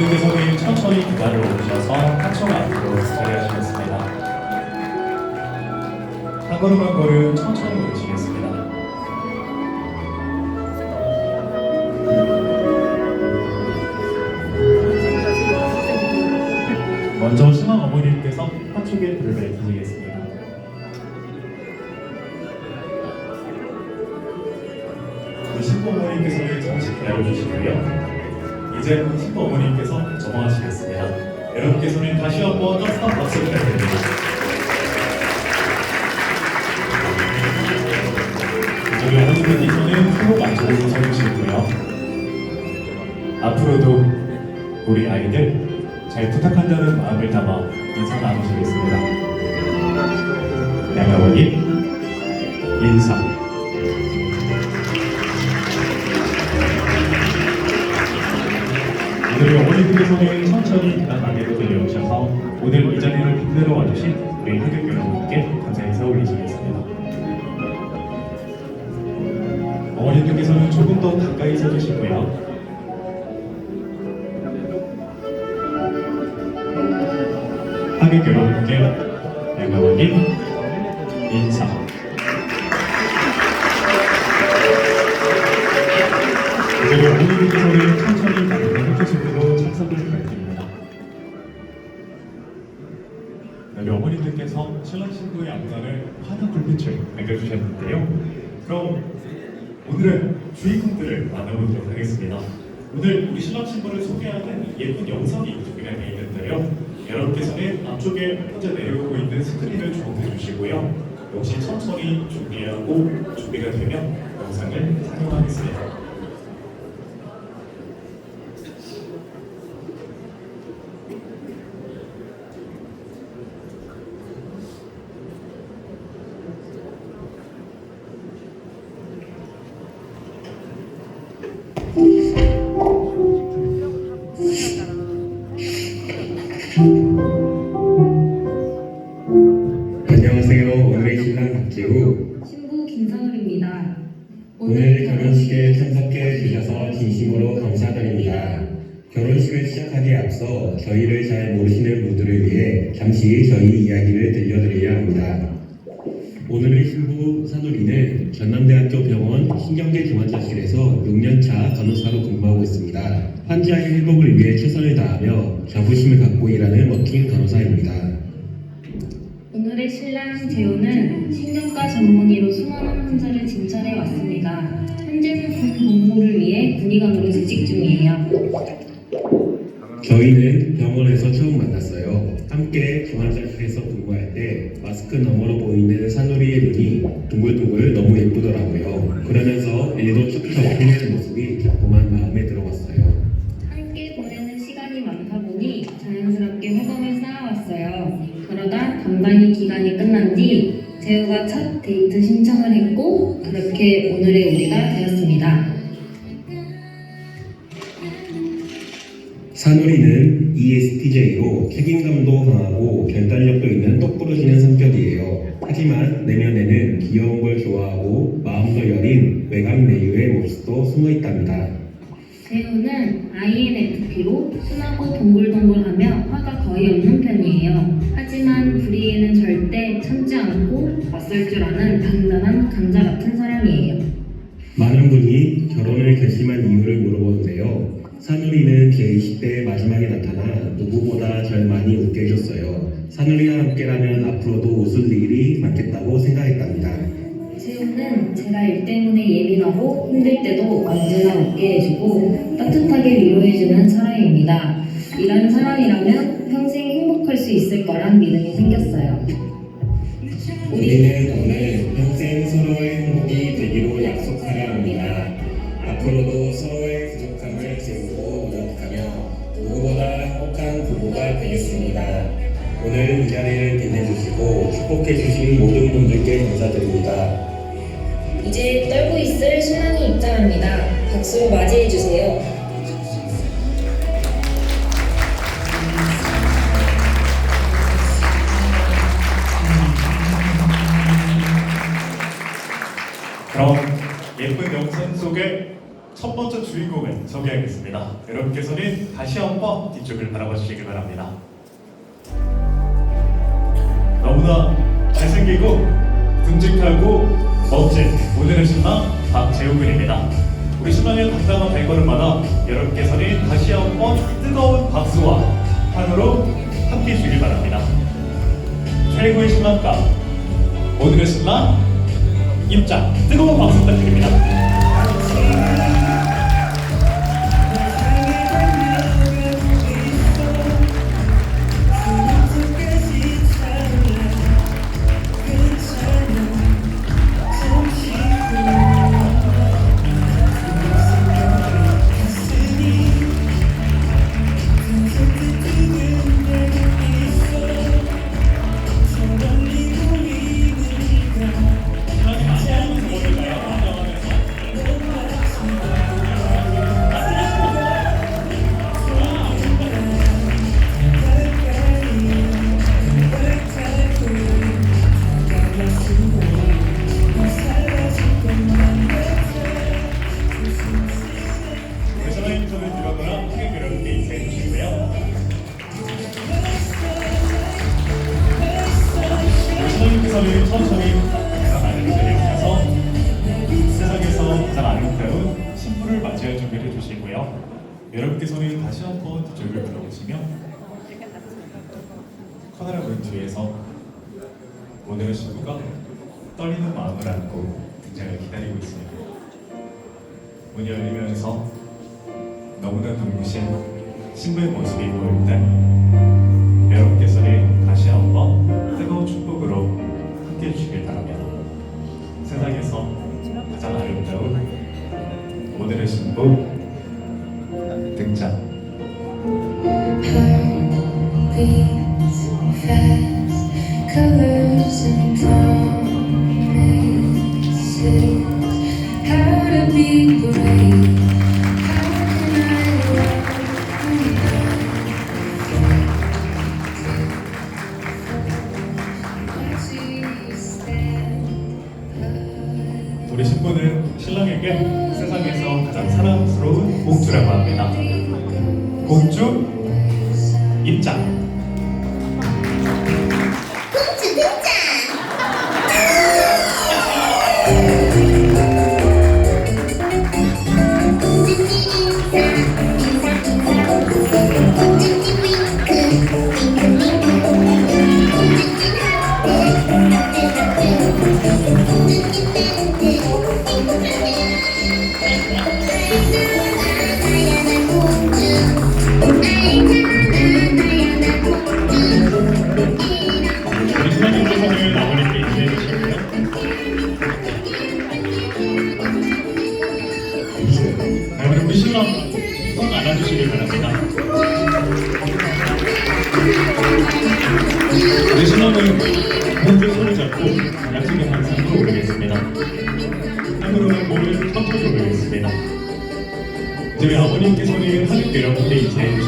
어머니께서는 천천히 계단을 오르셔서 한쪽 앞으로 자리하시겠습니다. 한 걸음 한 걸음 천천히 오르시겠습니다. 먼저 신앙 어머니께서 한쪽에 불을 밝히시겠습니다. 신부 어머니께서는 잠시 기다려 주시고요. 이제 신부 어머니께서 점화하시겠습니다. 여러분께서는 다시 한번 따뜻한 박수 부탁드립니다. 저희 어머니께서는 후보 안쪽으로 서주시고요. 앞으로도 우리 아이들 잘 부탁한다는 마음을 담아 인사 나누시겠습니다. 양아버님 빛내러 와주신 우리 하객 여러분께 감사 인사 올리시겠습니다. 어머니들께서는 조금 더 가까이 서주시고요. 하객 여러분께 양아버님 인사. 오늘 우리 신랑 신부를 소개하는 예쁜 영상이 준비가 되어 있는데요. 여러분께서는 앞쪽에 현재 내려오고 있는 스크린을 주목해 주시고요. 역시 천천히 준비하고 준비가 되면 영상을 상영하겠습니다. 오늘 결혼식에 참석해 주셔서 진심으로 감사드립니다. 결혼식을 시작하기에 앞서 저희를 잘 모르시는 분들을 위해 잠시 저희 이야기를 들려드려야 합니다. 오늘의 신부 산울이는 전남대학교 병원 신경계 중환자실에서 6년차 간호사로 근무하고 있습니다. 환자의 회복을 위해 최선을 다하며 자부심을 갖고 일하는 멋진 간호사입니다. 오늘의 신랑 재호는 신경과 전문의로 수많은 환자를 진찰해 왔습니다. 현재는 군 복무를 위해 군의관으로 재직 중이에요. 저희는 병원에서 처음 만났어요. 함께 중환자실에서 근무할 때 마스크 너머로 보이는 산우리의 눈이 둥글둥글 너무 예쁘더라고요. 그러면서 일도 척척 해내는 모습이 자꾸만 마음에 들어왔어요. 뒤 재호가 첫 데이트 신청을 했고 그렇게 오늘의 우리가 되었습니다. E ESTJ로 책임감도 강하고 결단력도 있는 똑부러지는 성격이에요. 하지만 내면에는 귀여운 걸 좋아하고 마음도 여린 외감 내유의 모습도 숨어 있답니다. 재우는 INFP로 순하고 동글동글하며 화가 거의 없는 편이에요. 하지만 불의에는 절대 참지 않고 맞설 줄 아는 단단한 감자 같은 사람이에요. 많은 분이 결혼을 결심한 이유를 물어보는데요. 산우리는 제 20대 마지막에 나타나 누구보다 절 많이 웃게 해줬어요. 산우리와 함께라면 앞으로도 웃을 일이 많겠다고 생각했답니다. 재우는 제가 일 때문에 예민하고 힘들 때도 언제나 웃게 해주고 따뜻하게 위로해주는 사람입니다. 이런 사람이라면 평생 행복할 수 있을 거란 믿음이 생겼어요. 우리는 오늘 평생 서로의 행복이 되기로 약속하려 합니다. 앞으로도 서로의 부족함을 채우고 노력하며 누구보다 행복한 부부가 되겠습니다. 오늘 이 자리를 빛내주시고 축복해주신 모든 분들께 감사드립니다. 이제 떨고 있을 신랑이 입장합니다. 박수로 맞이해 주세요. 그럼 예쁜 영상 속에 첫 번째 주인공을 소개하겠습니다. 여러분께서는 다시 한번 뒤쪽을 바라봐 주시기 바랍니다. 너무나 잘생기고 듬직하고 멋진 오늘의 신랑 박재욱군입니다. 우리 신랑의 당당한 발걸음마다 여러분께서는 다시 한번 뜨거운 박수와 환호로 함께 해주길 바랍니다. 최고의 신랑감 오늘의 신랑 입장 뜨거운 박수 부탁드립니다. 카메라 본 뒤에서 신부가 떨리는 마음을 안고 등장을 기다리고 있습니다. 문이 열리면서 너무나 눈부신 신부의 모습이 보일 때 여러분께서는 다시 한번 뜨거운 축복으로 함께 해주시길 바랍니다. 세상에서 가장 아름다운 오늘의 신부 등장. livre. 하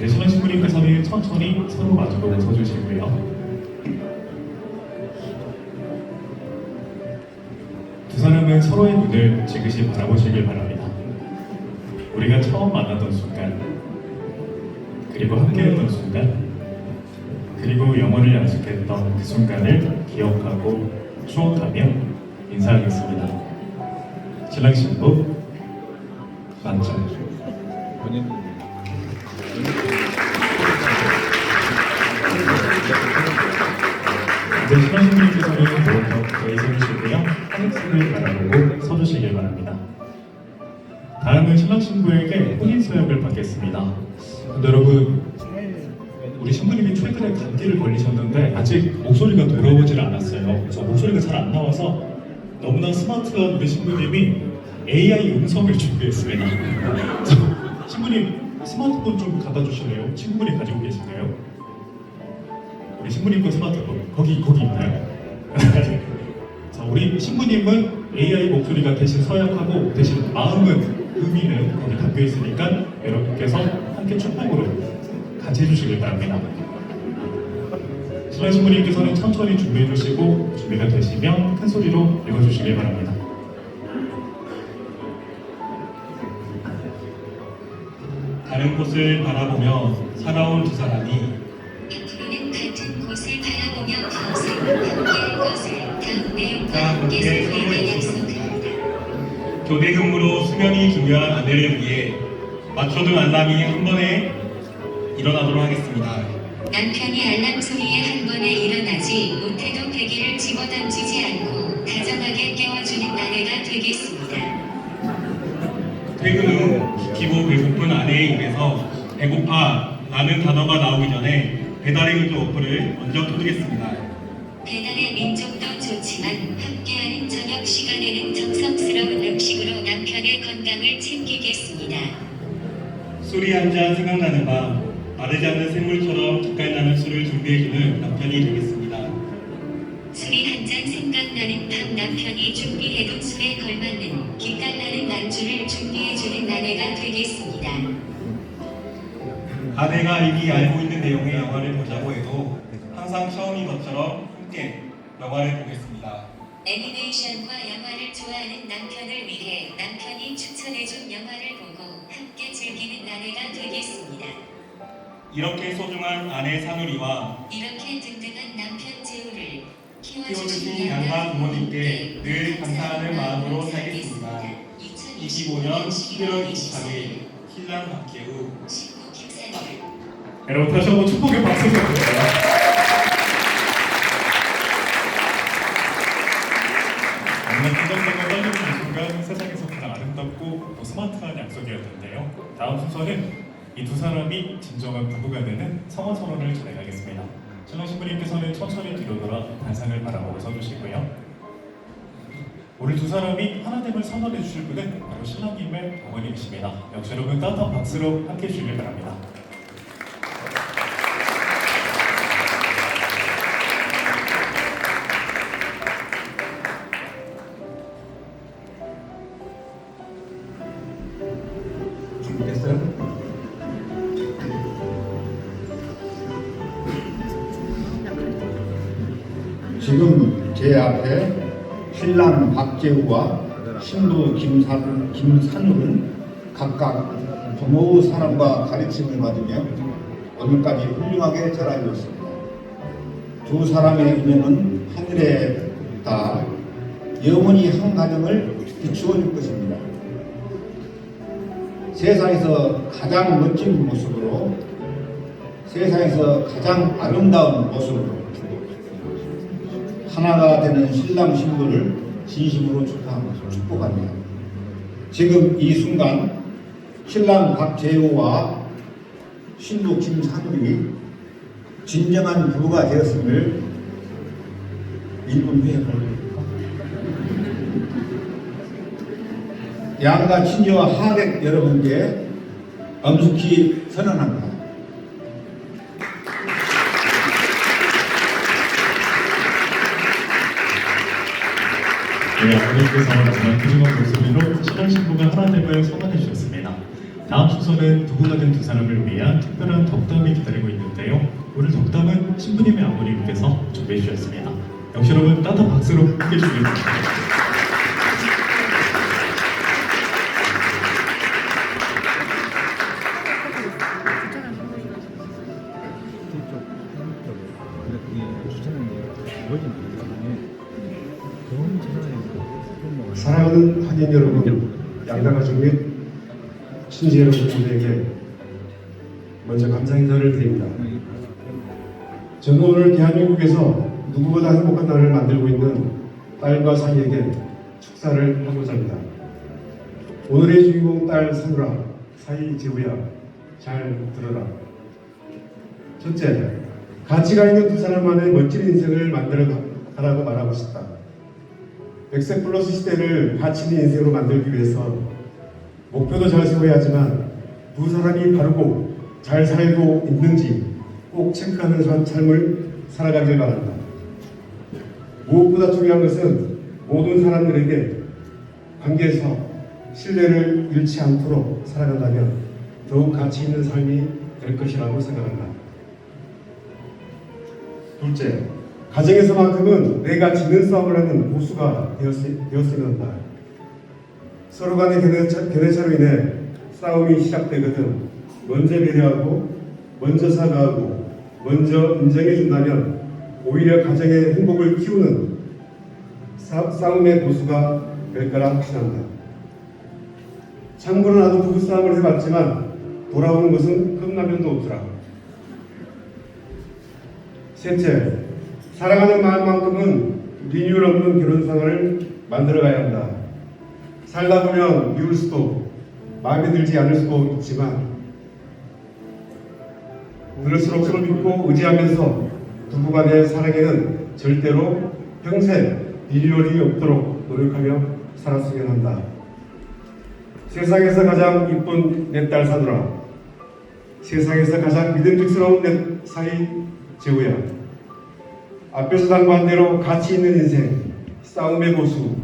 이제 신랑 신부님께서는 천천히 서로 마주보고 서주시고요. 두 사람은 서로의 눈을 지그시 바라보시길 바랍니다. 우리가 처음 만났던 순간, 그리고 함께했던 순간, 그리고 영원을 약속했던 그 순간을 기억하고 추억하며 인사하겠습니다. 신랑 신부 만점. 이제 오른쪽 저희 서주시고요. 하늘색을 바라보고 서주시길 바랍니다. 다음은 신랑 신부에게 혼인 서약을 받겠습니다. 근데 여러분 우리 신부님이 최근에 감기를 걸리셨는데 아직 목소리가 돌아오질 않았어요. 그래서 목소리가 잘 안 나와서 너무나 스마트한 우리 신부님이 AI 음성을 준비했습니다. 신부님 스마트폰 좀 갖다 주실래요? 친구분이 가지고 계신데요. 우리 신부님 거 스마트폰 거기 거기 있나요? 자, 우리 신부님은 AI 목소리가 대신 서약하고 대신 마음은 의미는 거기 담겨 있으니까 여러분께서 함께 축복으로 같이 해주시길 바랍니다. 신랑 신부님께서는 천천히 준비해 주시고 준비가 되시면 큰 소리로 읽어주시길 바랍니다. 다른 곳을 바라보며 살아온 두 사람이 다 함께 약속합니다. 약속합니다. 교대 근무로 수면이 중요한 아내를 위해 맞춰둔 알람이 한 번에 일어나도록 하겠습니다. 남편이 알람 소리에 한 번에 일어나지 못해도 베개를 집어던지지 않고 다정하게 깨워주는 아내가 되겠습니다. 퇴근 후 기고 배고픈 아내의 입에서 배고파 라는 단어가 나오기 전에 배달의 민족 어플을 먼저 켜두겠습니다. 배달의 민족도 좋지만 저녁 시간에는 정성스러운 음식으로 남편의 건강을 챙기겠습니다. 술이 한 잔 생각나는 밤 마르지 않는 샘물처럼 기깔나는 술을 준비해주는 남편이 되겠습니다. 술이 한 잔 생각나는 밤 남편이 준비해둔 술에 걸맞는 기깔나는 안주를 준비해주는 아내가 되겠습니다. 아내가 이미 알고 있는 내용의 영화를 보자고 해도 항상 처음인 것처럼 함께 영화를 보겠습니다. 애니메이션과 영화를 좋아하는 남편을 위해 남편이 추천해준 영화를 보고 함께 즐기는 아내가 되겠습니다. 이렇게 소중한 아내 사누리와 이렇게 든든한 남편 재우를 키워주신 양가 부모님께 늘 감사하는 마음으로 살겠습니다. 25년 11월 23일 신랑 김사님 여러분 다시 한번 축복의 박수 부탁드립니다. 다음 순서는 이 두 사람이 진정한 부부가 되는 성원 선언을 전해가겠습니다. 신랑 신부님께서는 천천히 뒤로 돌아 단상을 바라보고 서주시고요. 오늘 두 사람이 하나됨을 선언해 주실 분은 바로 신랑님의 어머님이십니다. 역시 여러분 따뜻한 박수로 함께 해주시길 바랍니다. 앞에 신랑 박재우와 신부 김산, 김산울은 각각 부모의 사랑과 가르침을 받으며 오늘까지 훌륭하게 자라주었습니다. 두 사람의 인연은 하늘에 닿아 영원히 한 가정을 비추어 줄 것입니다. 세상에서 가장 멋진 모습으로 세상에서 가장 아름다운 모습으로 하나가 되는 신랑 신부를 진심으로 축하- 축복합니다. 지금 이 순간 신랑 박재우와 신부 김산울이 진정한 부부가 되었음을 1분 후에 보여드립니다. 양가 친지와 하객 여러분께 엄숙히 선언합니다. 네, 아버님께서 마지막 훌륭한 목소리로 신랑 신부가 하나됨을 선언해 주셨습니다. 다음 순서는 부부가 된 두 사람을 위한 특별한 덕담이 기다리고 있는데요. 오늘 덕담은 신부님의 아버님께서 준비해 주셨습니다. 역시 여러분 따뜻한 박수로 함께 해주시길 바랍니다. 사랑하는 한인 여러분, 양당 가족 및 친지 여러분 모두에게 먼저 감사 인사를 드립니다. 저는 오늘 대한민국에서 누구보다 행복한 날을 만들고 있는 딸과 사이에게 축사를 하고자 합니다. 오늘의 주인공 딸 사누라, 사이 재우야, 잘 들어라. 첫째, 가치가 있는 두 사람만의 멋진 인생을 만들어 가라고 말하고 싶다. 백색 플러스 시대를 가치 있는 인생으로 만들기 위해서 목표도 잘 세워야 하지만 두 사람이 바르고 잘 살고 있는지 꼭 체크하면서 삶을 살아가길 바란다. 무엇보다 중요한 것은 모든 사람들에게 관계에서 신뢰를 잃지 않도록 살아간다면 더욱 가치 있는 삶이 될 것이라고 생각한다. 둘째, 가정에서만큼은 내가 지는 싸움을 하는 되었으, 되었으면 한다. 서로 간의 견해차, 견해차로 인해 싸움이 시작되거든 먼저 배려하고 먼저 사과하고 먼저 인정해 준다면 오히려 가정의 행복을 키우는 싸, 싸움의 고수가 될 거라 확신한다. 참고로 나도 부부싸움을 해봤지만 돌아오는 것은 컵라면도 없더라. 셋째, 사랑하는 마음만큼은 리뉴얼 없는 결혼 생활을 만들어가야 한다. 살다 보면 미울 수도 마음에 들지 않을 수도 있지만 그럴수록 서로 믿고 의지하면서 부부간의 사랑에는 절대로 평생 리뉴얼이 없도록 노력하며 살았으면 한다. 세상에서 가장 이쁜 내 딸 사누라 세상에서 가장 믿음직스러운 내 사이 재우야 앞에서 당부한 대로 가치 있는 인생 싸움의 고수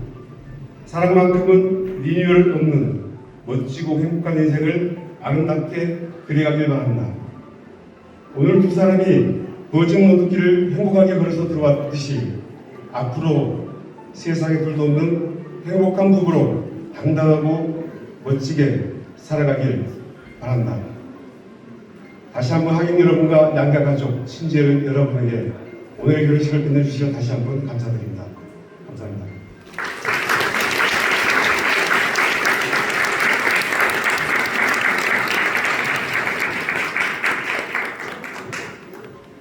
사랑만큼은 리뉴얼 없는 멋지고 행복한 인생을 아름답게 그려가길 바란다 오늘 두 사람이 버증 모두기를 행복하게 걸어서 들어왔듯이 앞으로 세상에 둘도 없는 행복한 부부로 당당하고 멋지게 살아가길 바란다. 다시 한번 하객 여러분과 양가 가족, 친지 여러분에게 오늘의 결혼식을 끝내주시어 다시 한번 감사드립니다. 감사합니다.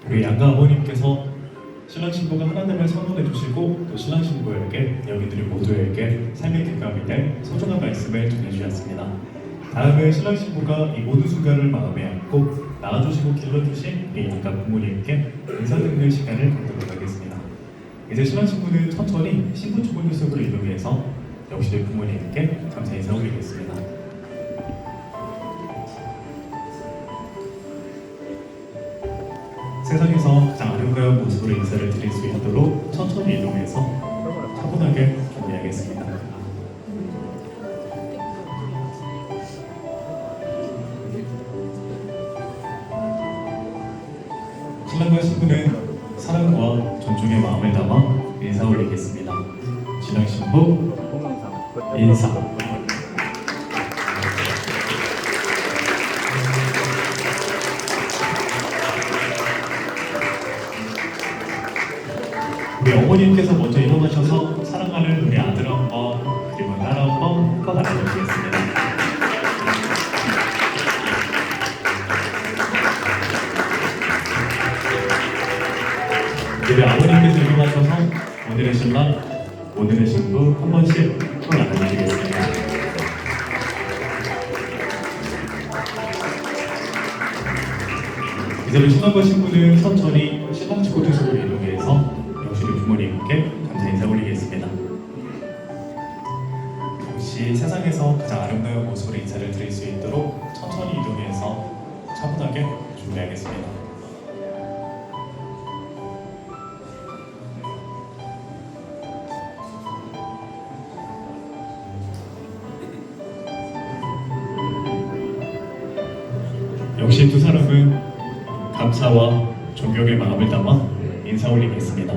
우리 양가 어머님께서 신랑 신부가 하나님을 선언해 주시고 또 신랑 신부에게 여기들이 모두에게 삶의 균감이 될 소중한 말씀을 전해 주셨습니다. 다음은 신랑 신부가 이 모든 순간을 마음에 안고 낳아주시고 길러주신 이 양가 부모님께 인사 드리는 시간을 갖도록 하겠습니다. 이제 신랑 신부는 천천히 신부 초본유 속으로 이동해서 역시 부모님께 감사 인사 올리겠습니다. 세상에서 가장 아름다운 모습으로 인사를 드릴 수 있도록 천천히 이동해서 인사 올리겠습니다. 신랑 신부 인사. 우리 어머님께서 먼저 일어나셔서 이제는 신랑과 신부는 천천히 신랑 측 호텔으로 이동해서 우리 부모님께 감사 인사 올리겠습니다. 역시 세상에서 가장 아름다운 모습으로 인사를 드릴 수 있도록 천천히 이동해서 차분하게 준비하겠습니다. 역시 두 사람은 감사와 존경의 마음을 담아 인사 올리겠습니다.